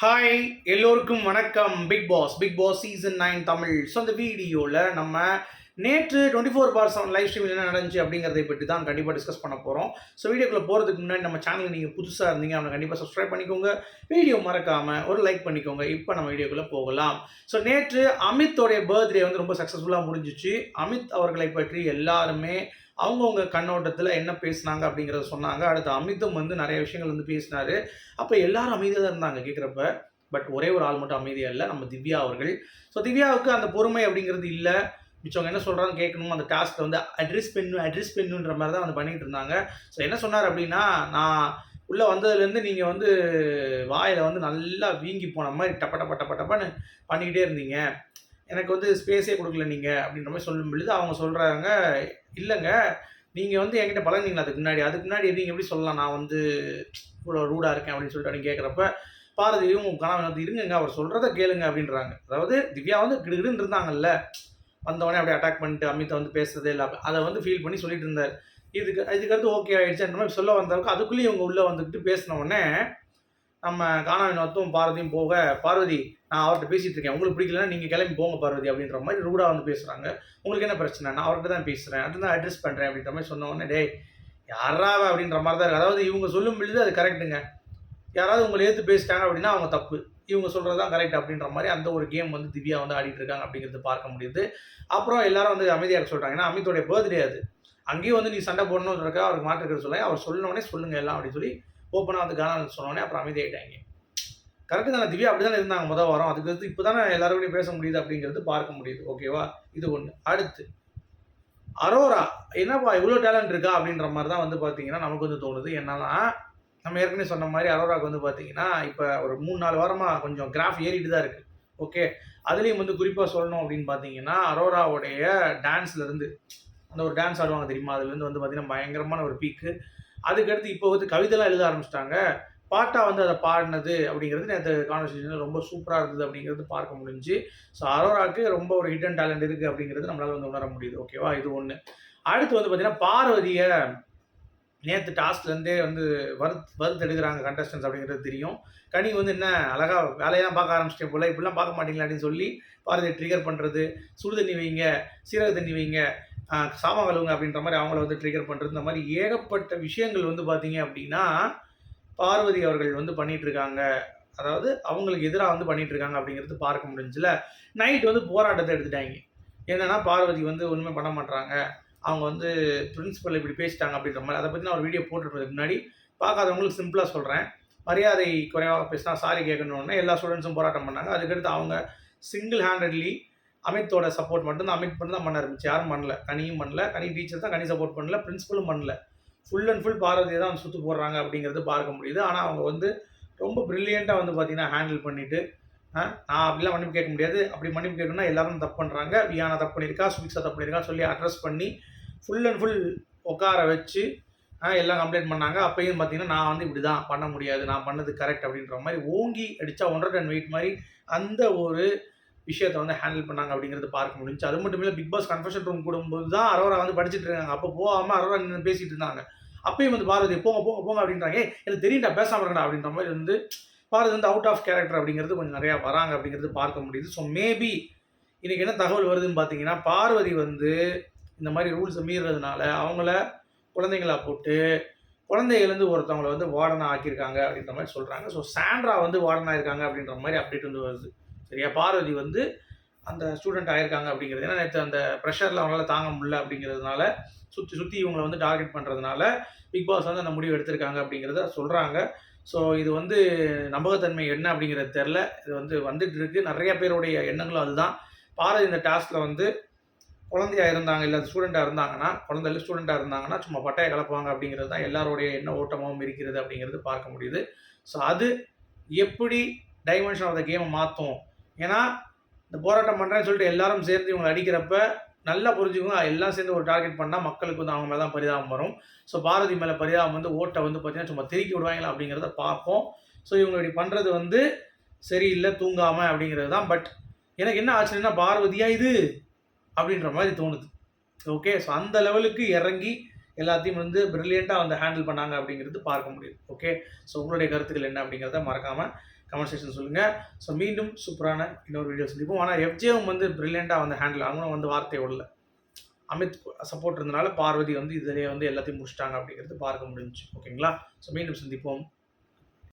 Hi எல்லோருக்கும் வணக்கம். Big Boss Big Boss season nine Tamil. So அந்த வீடியோவில் நம்ம நேற்று twenty four by seven live stream என்ன நடந்துச்சு அப்படிங்கிறதை பற்றி தான் கண்டிப்பாக டிஸ்கஸ் பண்ண போகிறோம் ஸோ வீடியோக்குள்ளே போகிறதுக்கு முன்னாடி நம்ம சேனல் நீங்கள் புதுசாக இருந்தீங்க அவங்க கண்டிப்பாக சப்ஸ்கிரைப் பண்ணிக்கோங்க. வீடியோ மறக்காமல் ஒரு லைக் பண்ணிக்கோங்க. இப்போ நம்ம வீடியோக்குள்ளே போகலாம். ஸோ நேற்று அமித்தோடைய பர்த்டே வந்து ரொம்ப சக்ஸஸ்ஃபுல்லாக முடிஞ்சிச்சு. அமித் அவர்களை பற்றி எல்லாருமே அவங்கவுங்க கண்ணோட்டத்தில் என்ன பேசுனாங்க அப்படிங்கிறத சொன்னாங்க. அடுத்து அமித்தும் வந்து நிறைய விஷயங்கள் வந்து பேசினாரு. அப்போ எல்லாரும் அமைதியாக தான் இருந்தாங்க கேட்குறப்ப பட் ஒரே ஒரு ஆள் மட்டும் அமைதியாக இல்லை. நம்ம திவ்யா அவர்கள். ஸோ திவ்யாவுக்கு அந்த பொறுமை அப்படிங்கிறது இல்லை. மிச்சவங்க என்ன சொல்கிறான்னு கேட்கணும் அந்த டாஸ்க்கை வந்து அட்ரஸ் பெண்ணு அட்ரஸ் பெண்ணுன்ற மாதிரி தான் வந்து பண்ணிகிட்டு இருந்தாங்க. ஸோ என்ன சொன்னார் அப்படின்னா நான் உள்ளே வந்ததுலேருந்து நீங்கள் வந்து வாயில் வந்து நல்லா வீங்கி போன மாதிரி டப்ப டப்ப டப்ப டப்பன்னு பண்ணிக்கிட்டே இருந்தீங்க. எனக்கு வந்து ஸ்பேஸே கொடுக்கல நீங்கள் அப்படின்ற மாதிரி சொல்லும் பொழுது அவங்க சொல்கிறாங்க இல்லைங்க நீங்கள் வந்து என்கிட்ட பழகினீங்களா அதுக்கு முன்னாடி? அதுக்கு முன்னாடி நீங்கள் எப்படி சொல்லலாம்? நான் வந்து இவ்வளோ ரூடாக இருக்கேன் அப்படின்னு சொல்லிட்டு அப்படின்னு கேட்குறப்ப பாரதியும் உங்கள் கணவன் வந்து இருங்கங்க அவர் சொல்கிறத கேளுங்க அப்படின்றாங்க. அதாவது திவ்யா வந்து கிடுகிடுன்னு இருந்தாங்கல்ல வந்தவொடனே அப்படியே அட்டாக் பண்ணிட்டு அமித்தை வந்து பேசுறதே இல்லை அதை வந்து ஃபீல் பண்ணி சொல்லிட்டு இருந்தார். இதுக்கு இதுக்கு அடுத்து ஓகே ஆகிடுச்சுன்ற மாதிரி சொல்ல வந்தவங்க அதுக்குள்ளேயும் இவங்க உள்ளே வந்துக்கிட்டு பேசின உடனே நம்ம காணாவினத்தும் பார்வதியும் போக பார்வதி நான் அவர்கிட்ட பேசிட்டு இருக்கேன். உங்களுக்கு பிடிக்கலன்னா நீங்கள் கிளம்பி போங்க பார்வதி அப்படின்ற மாதிரி ரூடாக வந்து பேசுகிறாங்க உங்களுக்கு என்ன பிரச்சனை? நான் அவர்கிட்ட தான் பேசுகிறேன் அதுதான் அட்ரஸ் பண்ணுறேன் அப்படின்ற மாதிரி சொன்ன டேய் யாராவ அப்படின்ற மாதிரி தான் இருக்குது அதாவது இவங்க சொல்லும் பொழுது அது கரெக்டுங்க யாராவது உங்களை ஏற்று பேசிட்டாங்க அப்படின்னா அவங்க தப்பு. இவங்க சொல்கிறது தான் கரெக்ட் அப்படின்ற மாதிரி அந்த ஒரு கேம் வந்து திவ்யா வந்து ஆடிட்டு இருக்காங்க அப்படிங்கிறது பார்க்க முடியுது. அப்புறம் எல்லாரும் வந்து அமைதியாக சொல்கிறாங்க ஏன்னா அமித்தோடைய பர்த்டே அது. அங்கேயும் வந்து நீ சண்டை போடணும்னு இருக்கா அவருக்கு மாற்றுக்கிறது சொல்ல அவர் சொன்னோடனே சொல்லுங்கள் எல்லாம் அப்படின்னு சொல்லி ஓப்பனாக வந்து கானா சொன்னோடனே அப்புறம் அமைதியாயிட்டாங்க. கரெக்டு தானே திவ்யா அப்படி தானே இருந்தாங்க முதல் வாரம். அதுக்கு இப்போ தானே எல்லாரும் பேச முடியுது அப்படிங்கிறது பார்க்க முடியுது. ஓகேவா இது ஒன்று அடுத்து அரோரா என்னப்பா இவ்வளோ டேலண்ட் இருக்கா அப்படின்ற மாதிரி தான் வந்து பார்த்தீங்கன்னா நமக்கு வந்து தோணுது. என்னன்னா நம்ம ஏற்கனவே சொன்ன மாதிரி அரோராவுக்கு வந்து பார்த்தீங்கன்னா இப்போ ஒரு மூணு நாலு வாரமாக கொஞ்சம் கிராஃப் ஏறிட்டு தான் இருக்குது ஓகே அதுலேயும் வந்து குறிப்பாக சொல்லணும் அப்படின்னு பார்த்தீங்கன்னா அரோராவுடைய டான்ஸ்லேருந்து அந்த ஒரு டான்ஸ் ஆடுவாங்க தெரியுமா? அதுலேருந்து வந்து பார்த்தீங்கன்னா பயங்கரமான ஒரு பீக்கு அதுக்கடுத்து இப்போ வந்து கவிதைலாம் எழுத ஆரம்பிச்சிட்டாங்க. பாட்டா வந்து அதை பாடினது அப்படிங்கிறது நேற்று கான்வர்சேஷனில் ரொம்ப சூப்பராக இருந்தது அப்படிங்கிறது பார்க்க முடிஞ்சு. ஸோ அரோராக்கு ரொம்ப ஒரு ஹிடன் டேலண்ட் இருக்குது அப்படிங்கிறது நம்மளால் வந்து உணர முடியுது. ஓகேவா இது ஒன்று அடுத்து வந்து பார்த்தீங்கன்னா பார்வதியை நேற்று டாஸ்க்லேருந்தே வந்து வறுத்து வறுத்து எடுக்கிறாங்க கண்டஸ்டன்ஸ் அப்படிங்கிறது தெரியும். கனி வந்து என்ன அழகாக வேலையெல்லாம் பார்க்க ஆரம்பிச்சிட்டேன் போல இப்படிலாம் பார்க்க மாட்டீங்களா அப்படின்னு சொல்லி பாரதியை ட்ரிகர் பண்ணுறது சுடு தண்ணி வைங்க சீரக தண்ணி வைங்க சாமா கழுவுங்க அப்படின்ற மாதிரி அவங்கள வந்து ட்ரிகர் பண்ணுறது இந்த மாதிரி ஏகப்பட்ட விஷயங்கள் வந்து பார்த்தீங்க அப்படின்னா பார்வதி அவர்கள் வந்து பண்ணிகிட்ருக்காங்க அதாவது அவங்களுக்கு எதிராக வந்து பண்ணிகிட்ருக்காங்க இருக்காங்க அப்படிங்கிறது பார்க்க முடிஞ்சுல. நைட் வந்து போராட்டத்தை எடுத்துட்டாங்க. என்னன்னா பார்வதி வந்து ஒன்றுமே பண்ண மாட்டாங்க அவங்க வந்து பிரின்ஸிபல் இப்படி பேசிட்டாங்க அப்படின்ற மாதிரி. அதை பற்றி நான் ஒரு வீடியோ போட்டுருப்பதுக்கு முன்னாடி பார்க்காதவங்களுக்கு சிம்பிளாக சொல்கிறேன் மரியாதை குறைவாக பேசினா சாரி கேட்கணுன்னே எல்லா ஸ்டூடெண்ட்ஸும் போராட்டம் பண்ணாங்க. அதுக்கடுத்து அவங்க சிங்கிள் ஹேண்டட்லி அமித்தோட சப்போர்ட் மட்டும் தான் அமித் மட்டும் தான் பண்ண இருந்துச்சு யாரும் பண்ணல. கனியும் பண்ணல. கனி டீச்சர் தான் கனி சப்போர்ட் பண்ணல. பிரின்சிபலும் பண்ணல. ஃபுல் அண்ட் ஃபுல் பாரதியை தான் சுற்று போடுறாங்க அப்படிங்கிறது பார்க்க முடியுது. ஆனால் அவங்க வந்து ரொம்ப ப்ரில்லியண்ட்டாக வந்து பார்த்தீங்கன்னா ஹேண்டில் பண்ணிவிட்டு நான் அப்படிலாம் மன்னிப்பு கேட்க முடியாது. அப்படி மன்னிப்பு கேட்கணும்னா எல்லாரும் தப்பு பண்ணுறாங்க வியானா தப்பு பண்ணியிருக்கா சுபிக்ஷா தப்பு பண்ணியிருக்கா சொல்லி அட்ரஸ் பண்ணி ஃபுல் அண்ட் ஃபுல் உட்கார வச்சு எல்லாம் கம்ப்ளைண்ட் பண்ணாங்க. அப்பயும் பார்த்தீங்கன்னா நான் வந்து இப்படி தான் பண்ண முடியாது. நான் பண்ணது கரெக்ட் அப்படின்ற மாதிரி ஓங்கி அடித்தா ஒன்றரை டன் வெயிட் மாதிரி அந்த ஒரு விஷயத்தை வந்து ஹேண்டில் பண்ணாங்க அப்படிங்கிறது பார்க்க முடிஞ்சு. அது மட்டும் இல்லை பிக் பாஸ் கன்ஃபர்ஷன் ரூம் கூடும்போது தான் அரோரா வந்து படிச்சுட்டு இருக்காங்க. அப்போ போகாமல் அரோரா நின்று பேசிட்டு இருந்தாங்க. அப்பயும் வந்து பாரதி போங்க போங்க போங்க அப்படின்றாங்க. எனக்கு தெரியும்டா பேசாமல் இருக்கடா அப்படின்ற மாதிரி வந்து பாரதி வந்து அவுட் ஆஃப் கேரக்டர் அப்படிங்கிறது கொஞ்சம் நிறையா வராங்க அப்படிங்கிறது பார்க்க முடியுது. ஸோ மேபி இன்னைக்கு என்ன தகவல் வருதுன்னு பார்த்தீங்கன்னா பார்வதி வந்து இந்த மாதிரி ரூல்ஸை மீறுறதுனால அவங்கள குழந்தைங்களா போட்டு குழந்தைகள்லேருந்து ஒருத்தவங்களை வந்து வார்டனாக ஆக்கியிருக்காங்க அப்படின்ற மாதிரி சொல்கிறாங்க ஸோ சாண்ட்ரா வந்து வார்டனாக இருக்காங்க அப்படின்ற மாதிரி அப்டேட் வந்து வருது. சரியா? பார்வதி வந்து அந்த ஸ்டூடெண்ட் ஆயிருக்காங்க அப்படிங்கிறது. ஏன்னா நேற்று அந்த ப்ரெஷரில் அவங்களால தாங்க முடியல அப்படிங்கிறதுனால சுற்றி சுற்றி இவங்களை வந்து டார்கெட் பண்ணுறதுனால பிக் பாஸ் வந்து அந்த முடிவு எடுத்திருக்காங்க அப்படிங்கிறத சொல்கிறாங்க ஸோ இது வந்து நம்பகத்தன்மை என்ன அப்படிங்கிறது தெரில இது வந்து வந்துட்டு இருக்கு. நிறைய பேருடைய எண்ணங்களும் அதுதான். பாரதி இந்த டாஸ்கில் வந்து குழந்தையா இருந்தாங்க இல்லை ஸ்டூடெண்ட்டாக இருந்தாங்கன்னா குழந்தைல ஸ்டூடெண்ட்டாக இருந்தாங்கன்னா சும்மா பட்டையை கலப்புவாங்க அப்படிங்கிறது தான் எல்லாருடைய எண்ண ஓட்டமாகவும் இருக்கிறது அப்படிங்கிறது பார்க்க முடியுது. ஸோ அது எப்படி டைமென்ஷன் ஆஃப் த கேமை மாற்றும் ஏன்னா இந்த போராட்டம் பண்ணுறேன்னு சொல்லிட்டு எல்லாரும் சேர்ந்து இவங்களை அடிக்கிறப்ப நல்லா புரிஞ்சுக்கோங்க. எல்லாம் சேர்ந்து ஒரு டார்கெட் பண்ணால் மக்களுக்கு வந்து அவங்க மேலே தான் பரிதாபம் வரும். ஸோ பாரதி மேலே பரிதாபம் வந்து ஓட்டை வந்து பார்த்திங்கன்னா சும்மா திருக்கி விடுவாங்களா அப்படிங்கிறத பார்ப்போம். ஸோ இவங்க இப்படி பண்ணுறது வந்து சரியில்லை தூங்காமல் அப்படிங்கிறது தான். பட் எனக்கு என்ன ஆச்சுன்னா பார்வதியாக இது? அப்படின்ற மாதிரி தோணுது. ஓகே ஸோ அந்த லெவலுக்கு இறங்கி எல்லாத்தையும் வந்து ப்ரில்லியண்ட்டாக வந்து ஹேண்டில் பண்ணாங்க அப்படிங்கிறது பார்க்க முடியுது. ஓகே ஸோ உங்களுடைய கருத்துக்கள் என்ன அப்படிங்கிறத மறக்காமல் கமெண்ட் செக்ஷன் சொல்லுங்கள் ஸோ மீண்டும் சூப்பரான இன்னொரு வீடியோ சந்திப்போம். ஆனால் எஃப்ஜேவும் வந்து ப்ரில்லியண்ட்டாக வந்து ஹேண்டில் அவங்களும் வந்து வார்த்தை உள்ள அமித் சப்போர்ட் இருந்தனால பார்வதி வந்து இதிலேயே வந்து எல்லாத்தையும் முடிச்சிட்டாங்க அப்படிங்கிறது பார்க்க முடிஞ்சுச்சு ஓகேங்களா ஸோ மீண்டும் சந்திப்போம்.